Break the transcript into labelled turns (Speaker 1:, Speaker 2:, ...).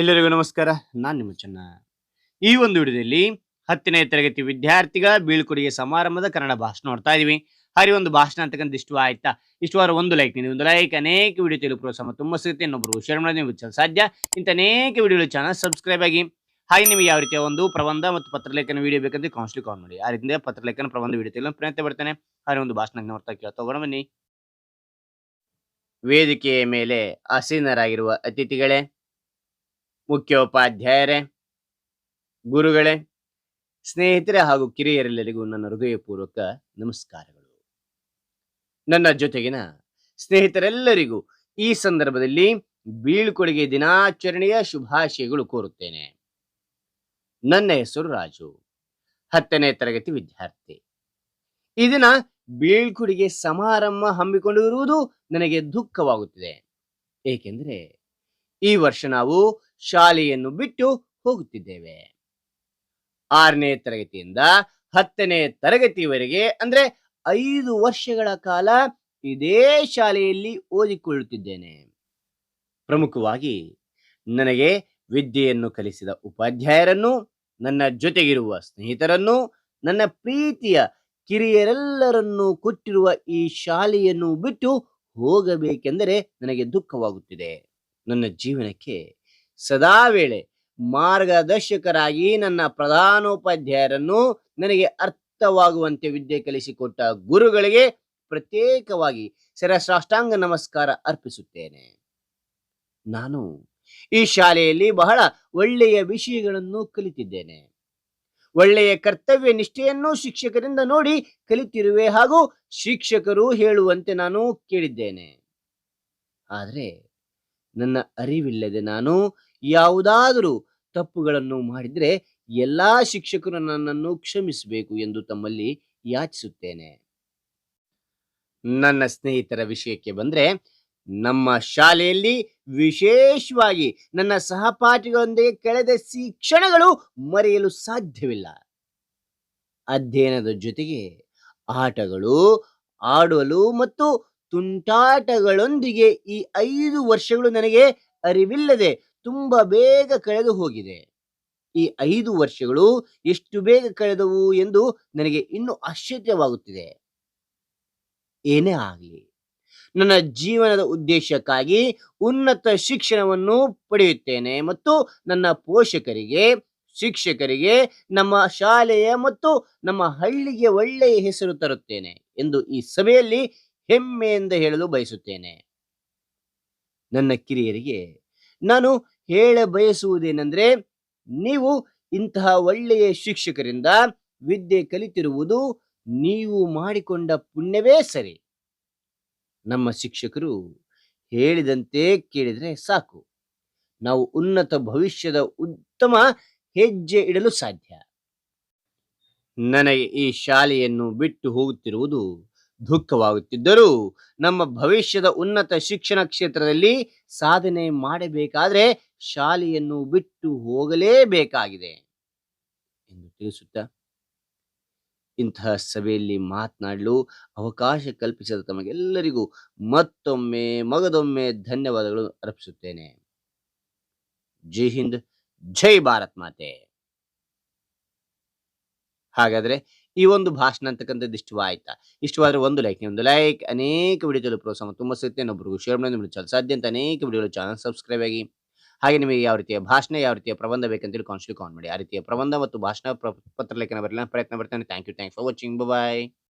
Speaker 1: ಎಲ್ಲರಿಗೂ ನಮಸ್ಕಾರ. ನಾನು ನಿಮ್ಮ ಚೆನ್ನ. ಈ ಒಂದು ವಿಡಿಯೋದಲ್ಲಿ ಹತ್ತನೇ ತರಗತಿ ವಿದ್ಯಾರ್ಥಿಗಳ ಬೀಳ್ಕೊಡುಗೆ ಸಮಾರಂಭದ ಕನ್ನಡ ಭಾಷಣ ನೋಡ್ತಾ ಇದೀವಿ. ಹರಿ ಒಂದು ಭಾಷಣ ಅಂತಕ್ಕಂಥ ಇಷ್ಟು ಆಯ್ತಾ? ಇಷ್ಟವಾರ ಒಂದು ಲೈಕ್ ನೀಡಿ ಒಂದು ಲೈಕ್ ಅನೇಕ ವಿಡಿಯೋ ತೆಲುಗು ಪ್ರೋತ್ಸಾಹ ತುಂಬ ಸಿಗುತ್ತೆ. ಇನ್ನೊಬ್ಬರು ಶೇರ್ ಮಾಡೋದು ನೀವು ವಿಚಾರ ಸಾಧ್ಯ. ಇಂಥ ಅನೇಕ ವಿಡಿಯೋಗಳು ಚಾನಲ್ ಸಬ್ಸ್ಕ್ರೈಬ್ ಆಗಿ. ಹಾಗೆ ನಿಮಗೆ ಯಾವ ರೀತಿಯ ಒಂದು ಪ್ರಬಂಧ ಮತ್ತು ಪತ್ರಲೇಖನ ವಿಡಿಯೋ ಬೇಕಂದ್ರೆ ಕೌನ್ಸಿಲಿ ಕಾಲ್ ಮಾಡಿ. ಆ ರೀತಿಯಿಂದ ಪತ್ರಲೇಖನ ಪ್ರಬಂಧ ವಿಡಿಯೋ ತೆಗೆದು ಪ್ರಯತ್ನ ಬರ್ತಾನೆ ಹಾಗೆ ಒಂದು ಭಾಷಣ ನೋಡ್ತಾ ಕೇಳ್ತಾ ಬನ್ನಿ. ವೇದಿಕೆಯ ಮೇಲೆ ಆಸೀನರಾಗಿರುವ ಅತಿಥಿಗಳೇ ಮುಖ್ಯೋಪಾಧ್ಯಾಯರೇ, ಗುರುಗಳೇ, ಸ್ನೇಹಿತರೆ ಹಾಗೂ ಕಿರಿಯರೆಲ್ಲರಿಗೂ ನನ್ನ ಹೃದಯಪೂರ್ವಕ ನಮಸ್ಕಾರಗಳು. ನನ್ನ ಜೊತೆಗಿನ ಸ್ನೇಹಿತರೆಲ್ಲರಿಗೂ ಈ ಸಂದರ್ಭದಲ್ಲಿ ಬೀಳ್ಕೊಡುಗೆ ದಿನಾಚರಣೆಯ ಶುಭಾಶಯಗಳು ಕೋರುತ್ತೇನೆ. ನನ್ನ ಹೆಸರು ರಾಜು, ಹತ್ತನೇ ತರಗತಿ ವಿದ್ಯಾರ್ಥಿ. ಈ ದಿನ ಬೀಳ್ಕೊಡುಗೆ ಸಮಾರಂಭ ಹಮ್ಮಿಕೊಂಡಿರುವುದು ನನಗೆ ದುಃಖವಾಗುತ್ತಿದೆ. ಏಕೆಂದರೆ ಈ ವರ್ಷ ನಾವು ಶಾಲೆಯನ್ನು ಬಿಟ್ಟು ಹೋಗುತ್ತಿದ್ದೇವೆ. ಆರನೇ ತರಗತಿಯಿಂದ ಹತ್ತನೇ ತರಗತಿವರೆಗೆ ಅಂದ್ರೆ ಐದು ವರ್ಷಗಳ ಕಾಲ ಇದೇ ಶಾಲೆಯಲ್ಲಿ ಓದಿಕೊಳ್ಳುತ್ತಿದ್ದೇನೆ. ಪ್ರಮುಖವಾಗಿ ನನಗೆ ವಿದ್ಯೆಯನ್ನು ಕಲಿಸಿದ ಉಪಾಧ್ಯಾಯರನ್ನು, ನನ್ನ ಜೊತೆಗಿರುವ ಸ್ನೇಹಿತರನ್ನು, ನನ್ನ ಪ್ರೀತಿಯ ಕಿರಿಯರೆಲ್ಲರನ್ನು ಕೊಟ್ಟಿರುವ ಈ ಶಾಲೆಯನ್ನು ಬಿಟ್ಟು ಹೋಗಬೇಕೆಂದರೆ ನನಗೆ ದುಃಖವಾಗುತ್ತಿದೆ. ನನ್ನ ಜೀವನಕ್ಕೆ ಸದಾ ವೇಳೆ ಮಾರ್ಗದರ್ಶಕರಾಗಿ ನನ್ನ ಪ್ರಧಾನೋಪಾಧ್ಯಾಯರನ್ನು ನನಗೆ ಅರ್ಥವಾಗುವಂತೆ ವಿದ್ಯೆ ಕಲಿಸಿಕೊಟ್ಟ ಗುರುಗಳಿಗೆ ಪ್ರತ್ಯೇಕವಾಗಿ ಸರಸಾಷ್ಟಾಂಗ ನಮಸ್ಕಾರ ಅರ್ಪಿಸುತ್ತೇನೆ. ನಾನು ಈ ಶಾಲೆಯಲ್ಲಿ ಬಹಳ ಒಳ್ಳೆಯ ವಿಷಯಗಳನ್ನು ಕಲಿತಿದ್ದೇನೆ. ಒಳ್ಳೆಯ ಕರ್ತವ್ಯ ನಿಷ್ಠೆಯನ್ನು ಶಿಕ್ಷಕರಿಂದ ನೋಡಿ ಕಲಿತಿರುವೆ ಹಾಗೂ ಶಿಕ್ಷಕರು ಹೇಳುವಂತೆ ನಾನು ಕೇಳಿದ್ದೇನೆ. ಆದರೆ ನನ್ನ ಅರಿವಿಲ್ಲದೆ ನಾನು ಯಾವುದಾದರೂ ತಪ್ಪುಗಳನ್ನು ಮಾಡಿದರೆ ಎಲ್ಲಾ ಶಿಕ್ಷಕರು ನನ್ನನ್ನು ಕ್ಷಮಿಸಬೇಕು ಎಂದು ತಮ್ಮಲ್ಲಿ ಯಾಚಿಸುತ್ತೇನೆ. ನನ್ನ ಸ್ನೇಹಿತರ ವಿಷಯಕ್ಕೆ ಬಂದರೆ ನಮ್ಮ ಶಾಲೆಯಲ್ಲಿ ವಿಶೇಷವಾಗಿ ನನ್ನ ಸಹಪಾಠಿಗಳೊಂದಿಗೆ ಕಳೆದ ಶಿಕ್ಷಣಗಳು ಮರೆಯಲು ಸಾಧ್ಯವಿಲ್ಲ. ಅಧ್ಯಯನದ ಜೊತೆಗೆ ಆಟಗಳು ಆಡಲು ಮತ್ತು ತುಂಟಾಟಗಳೊಂದಿಗೆ ಈ ಐದು ವರ್ಷಗಳು ನನಗೆ ಅರಿವಿಲ್ಲದೆ ತುಂಬಾ ಬೇಗ ಕಳೆದು ಹೋಗಿದೆ. ಈ ಐದು ವರ್ಷಗಳು ಎಷ್ಟು ಬೇಗ ಕಳೆದವು ಎಂದು ನನಗೆ ಇನ್ನೂ ಆಶ್ಚರ್ಯವಾಗುತ್ತಿದೆ. ಏನೇ ಆಗಲಿ, ನನ್ನ ಜೀವನದ ಉದ್ದೇಶಕ್ಕಾಗಿ ಉನ್ನತ ಶಿಕ್ಷಣವನ್ನು ಪಡೆಯುತ್ತೇನೆ ಮತ್ತು ನನ್ನ ಪೋಷಕರಿಗೆ, ಶಿಕ್ಷಕರಿಗೆ, ನಮ್ಮ ಶಾಲೆಯ ಮತ್ತು ನಮ್ಮ ಹಳ್ಳಿಗೆ ಒಳ್ಳೆಯ ಹೆಸರು ತರುತ್ತೇನೆ ಎಂದು ಈ ಸಭೆಯಲ್ಲಿ ಹೆಮ್ಮೆಯಿಂದ ಹೇಳಲು ಬಯಸುತ್ತೇನೆ. ನನ್ನ ಕಿರಿಯರಿಗೆ, ನಾನು ಹೇಳ ಬಯಸುವುದೇನೆಂದ್ರೆ, ನೀವು ಇಂತಹ ಒಳ್ಳೆಯ ಶಿಕ್ಷಕರಿಂದ ವಿದ್ಯೆ ಕಲಿತಿರುವುದು ನೀವು ಮಾಡಿಕೊಂಡ ಪುಣ್ಯವೇ ಸರಿ. ನಮ್ಮ ಶಿಕ್ಷಕರು ಹೇಳಿದಂತೆ ಕೇಳಿದರೆ ಸಾಕು. ನಾವು ಉನ್ನತ ಭವಿಷ್ಯದ ಉತ್ತಮ ಹೆಜ್ಜೆ ಇಡಲು ಸಾಧ್ಯ. ನನಗೆ ಈ ಶಾಲೆಯನ್ನು ಬಿಟ್ಟು ಹೋಗುತ್ತಿರುವುದು ದುಃಖವಾಗುತ್ತಿದ್ದರೂ ನಮ್ಮ ಭವಿಷ್ಯದ ಉನ್ನತ ಶಿಕ್ಷಣ ಕ್ಷೇತ್ರದಲ್ಲಿ ಸಾಧನೆ ಮಾಡಬೇಕಾದ್ರೆ ಶಾಲೆಯನ್ನು ಬಿಟ್ಟು ಹೋಗಲೇಬೇಕಾಗಿದೆ ಎಂದು ತಿಳಿಸುತ್ತಾ ಇಂತಹ ಸಭೆಯಲ್ಲಿ ಮಾತನಾಡಲು ಅವಕಾಶ ಕಲ್ಪಿಸಿದ ತಮಗೆಲ್ಲರಿಗೂ ಮತ್ತೊಮ್ಮೆ ಮಗದೊಮ್ಮೆ ಧನ್ಯವಾದಗಳು ಅರ್ಪಿಸುತ್ತೇನೆ. ಜೈ ಹಿಂದ್, ಜೈ ಭಾರತ್ ಮಾತೆ. ಹಾಗಾದ್ರೆ ಈ ಒಂದು ಭಾಷಣ ಅಂತಕ್ಕಂಥದ್ದು ಇಷ್ಟವಾಯ್ತಾ? ಇಷ್ಟವಾದ್ರೆ ಒಂದು ಲೈಕ್ ಒಂದು ಲೈಕ್ ಅನೇಕ ವಿಡಿಯೋಗಳ ಪ್ರೋತ್ಸಾಹ ತುಂಬ ಸಿಗುತ್ತೆ. ಒಬ್ಬರಿಗೂ ಶೇರ್ ಮಾಡಿ, ನಿಮಗೆ ಅಂತ ಅನೇಕ ವಿಡಿಯೋಗಳು ಚಾನಲ್ ಸಬ್ಸ್ಕ್ರೈಬ್ ಆಗಿ. ಹಾಗೆ ನಿಮಗೆ ಯಾವ ರೀತಿಯ ಭಾಷಣ, ಯಾವ ರೀತಿಯ ಪ್ರಬಂಧ ಬೇಕಂತೇಳಿ ಕಾನ್ಸ್ಟಿಟ್ಯೂ ಕಾನ್ ಮಾಡಿ. ಆ ರೀತಿಯ ಪ್ರಬಂಧ ಮತ್ತು ಭಾಷಣ ಪತ್ರ ಲೇಖನ ಬರಲಿಲ್ಲ ಪ್ರಯತ್ನ ಬರ್ತಾನೆ thank you thanks for watching bye